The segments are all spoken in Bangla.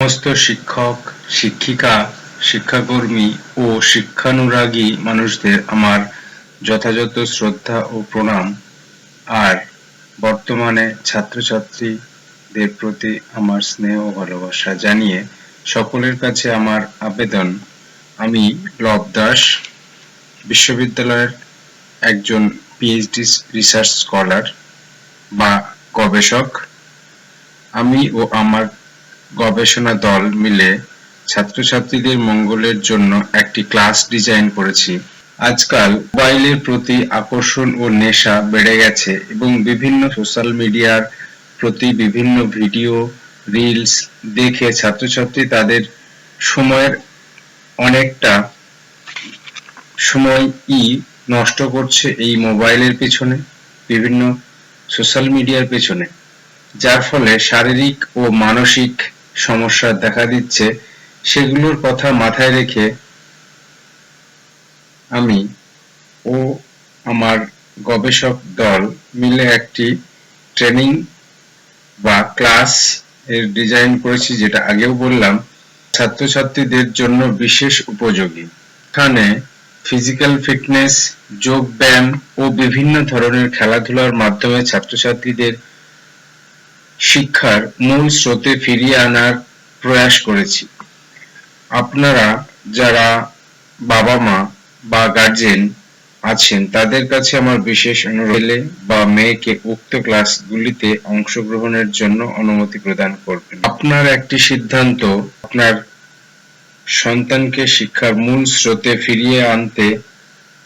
সমস্ত শিক্ষক, শিক্ষিকা, শিক্ষাকর্মী ও শিক্ষানুরাগী মানুষদের আমার যথাযথ শ্রদ্ধা ও প্রণাম। আর বর্তমানে ছাত্রছাত্রীদের প্রতি আমার স্নেহ ও ভালোবাসা জানিয়ে সকলের কাছে আমার আবেদন। আমি লব দাস, বিশ্ববিদ্যালয়ের একজন পিএইচডি রিসার্চ স্কলার বা গবেষক। আমি ও আমার গবেষণা দল মিলে ছাত্রছাত্রীদের মঙ্গলের জন্য একটি ক্লাস ডিজাইন করেছি। আজকাল মোবাইলের প্রতি আকর্ষণ ও নেশা বেড়ে গেছে এবং বিভিন্ন সোশ্যাল মিডিয়ার প্রতি বিভিন্ন ভিডিও, রিলস দেখে ছাত্রছাত্রী তাদের সময়ের অনেকটা সময় ই নষ্ট করছে এই মোবাইলের পেছনে, বিভিন্ন সোশ্যাল মিডিয়ার পেছনে। যার ফলে শারীরিক ও মানসিক সমস্যা দেখা দিচ্ছে, সেগুলোর কথা মাথায় রেখে আমি ও আমার গবেষক দল মিলে একটি ট্রেনিং বা ক্লাস এর ডিজাইন করেছি, যেটা আগেও বললাম, ছাত্রছাত্রীদের জন্য বিশেষ উপযোগী। এখানে ফিজিক্যাল ফিটনেস যোগ ব্যায়াম ও বিভিন্ন ধরনের খেলাধুলার মাধ্যমে ছাত্রছাত্রীদের শিক্ষার মূল স্রোতে ফিরিয়ে আনার প্রয়াস করেছি। আপনারা যারা বাবা মা বা গার্জেন আছেন, তাদের কাছে আমার বিশেষ অনুরোধ। বা মেয়েকে উক্ত ক্লাসগুলিতে অংশগ্রহণের জন্য অনুমতি প্রদান করবেন। আপনার একটি সিদ্ধান্ত, আপনার সন্তানকে শিক্ষার মূল স্রোতে ফিরিয়ে আনতে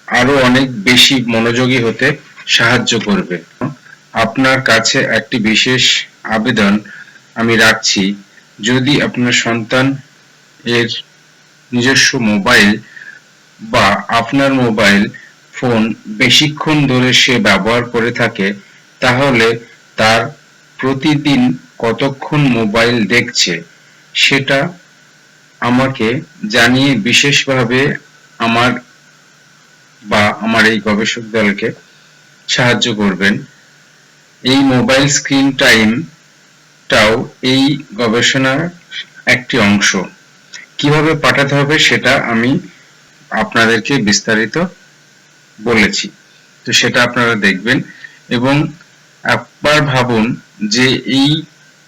আরও অনেক বেশি মনোযোগী হতে সাহায্য করবে। আপনার কাছে একটি বিশেষ আবেদন আমি রাখছি। যদি আপনার সন্তান এর নিজস্ব মোবাইল বা আপনার মোবাইল ফোন বেশিক্ষণ ধরে সে ব্যবহার করে থাকে, তাহলে তার প্রতিদিন কতক্ষণ মোবাইল দেখছে, সেটা আমাকে জানিয়ে বিশেষভাবে আমার বা আমার এই গবেষক দলকে সাহায্য করবেন। এই মোবাইল স্ক্রিন টাইমটাও এই গবেষণার একটি অংশ। কীভাবে পাঠাতে হবে সেটা আমি আপনাদেরকে বিস্তারিত বলেছি। তো সেটা আপনারা দেখবেন এবং একবার ভাবুন যে এই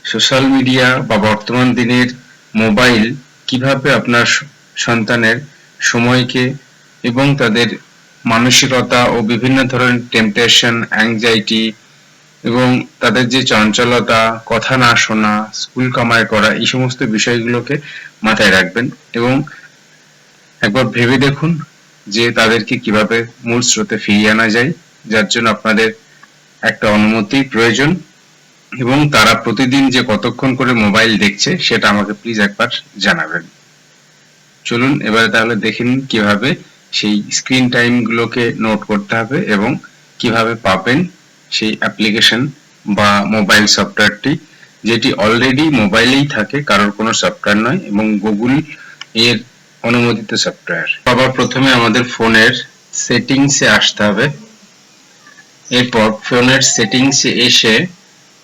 সোশ্যাল মিডিয়া বা বর্তমান দিনের মোবাইল কীভাবে আপনার সন্তানের সময়কে এবং তাদের মানসিকতা ও বিভিন্ন ধরনের টেম্পটেশন অ্যাংজাইটি এবং তাদের যে চঞ্চলতা, কথা না শোনা স্কুল কামাই করা, এই সমস্ত বিষয়গুলোকে মাথায় রাখবেন এবং একবার ভেবে দেখুন যে তাদেরকে কীভাবে মূল স্রোতে ফিরিয়ে আনা যায়, যার জন্য আপনাদের একটা অনুমতি প্রয়োজন এবং তারা প্রতিদিন যে কতক্ষণ করে মোবাইল দেখছে, সেটা আমাকে প্লিজ একবার জানাবেন। চলুন, এবারে তাহলে দেখে নিন কীভাবে সেই স্ক্রিন টাইম গুলোকে নোট করতে হবে এবং কীভাবে পাবেন সেই অ্যাপ্লিকেশন বা মোবাইল সফটওয়্যারটি যেটি অলরেডি মোবাইলেই থাকে, কারোর কোনো সফটওয়্যার নয়, এবং গুগল এর অনুমোদিত সফটওয়্যার আবার প্রথমে আমাদের ফোনের সেটিংসে আসতে হবে। এরপর ফোনের সেটিংসে এসে,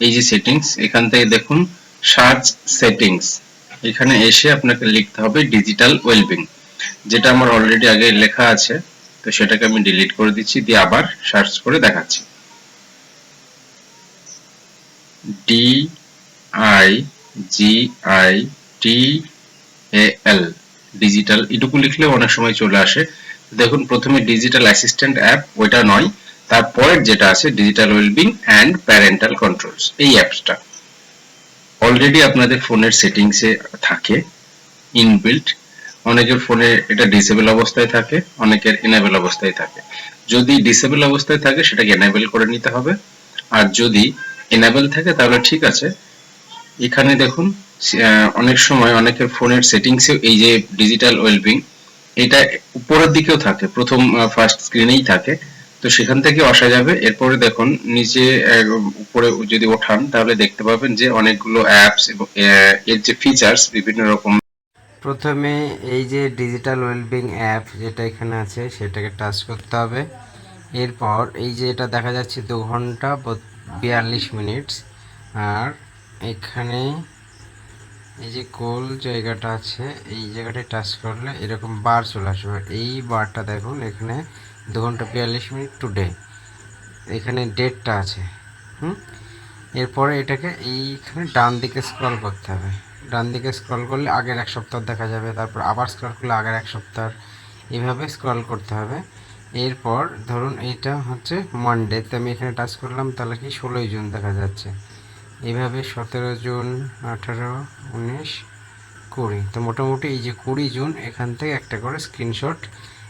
এই যে সেটিংস, এখান থেকে দেখুন, সার্চ সেটিংস। এখানে এসে আপনাকে লিখতে হবে ডিজিটাল ওয়েলবিং, যেটা আমার অলরেডি আগে লেখা আছে, তো সেটাকে আমি ডিলিট করে দিচ্ছি, দিয়ে আবার সার্চ করে দেখাচ্ছি। D I G I T A L digital এটুকু লিখলে অনেক সময় চলে আসে। দেখুন, প্রথমে ডিজিটাল অ্যাসিস্ট্যান্ট অ্যাপ ওইটা নয়। তারপরের যেটা আছে digital wellbeing and parental controls এই অ্যাপসটা অলরেডি আপনাদের ফোনের সেটিংসে থাকে ইনবিল্ট অনেকের ফোনে এটা ডিসেবল অবস্থায় থাকে, অনেকের এনেবল অবস্থায় থাকে। যদি ডিসেবল অবস্থায় থাকে, সেটাকে এনেবল করে নিতে হবে। আর যদি এনেবল থাকে, তাহলে ঠিক আছে। এখানে দেখুন অনেক সময় অনেকের ফোনের সেটিংসে এই যে ডিজিটাল ওয়েলবিং এটা উপরের দিকেও থাকে, প্রথম ফার্স্ট স্ক্রিনেই থাকে। তো সেখান থেকে আসা যাবে। এরপরে দেখুন, নিচে উপরে যদি ওঠান, তাহলে দেখতে পাবেন যে অনেকগুলো অ্যাপস এবং এর যে ফিচার্স বিভিন্ন রকম। প্রথমে এই যে ডিজিটাল ওয়েলবিং অ্যাপ যেটা এখানে আছে, সেটাকে টাচ করতে হবে। এরপর এই যে এটা দেখা যাচ্ছে দু ঘণ্টা বিয়াল্লিশ মিনিটস। আর এখানে এই যে গোল জায়গাটা আছে, এই জায়গাটায় টাচ করলে এরকম বার চলে আসবে। এই বারটা দেখুন, এখানে দু ঘণ্টা বিয়াল্লিশ মিনিট টুডে এখানে ডেটটা আছে, হুম? এরপরে এটাকে এইখানে ডান দিকে স্ক্রল করতে হবে। ডান দিকে স্ক্রল করলে আগের এক সপ্তাহ দেখা যাবে, তারপর আবার স্ক্রল করলে আগের এক সপ্তাহ। এইভাবে স্ক্রল করতে হবে। এরপর ধরুন এইটা হচ্ছে মানডে তো আমি এখানে টাচ করলাম, তাহলে কি ষোলোই জুন দেখা যাচ্ছে। এইভাবে সতেরো জুন, আঠারো, উনিশ, কুড়ি। তো মোটামুটি এই যে কুড়ি জুন, এখান থেকে একটা করে স্ক্রিনশট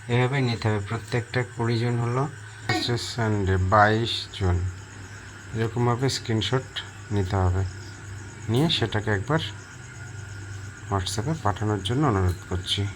এভাবে নিতে হবে। প্রত্যেকটা কুড়ি জুন হলো হচ্ছে সানডে বাইশ জুন। এরকমভাবে স্ক্রিনশট নিতে হবে। নিয়ে সেটাকে একবার হোয়াটসঅ্যাপে পাঠানোর জন্য অনুরোধ করছি।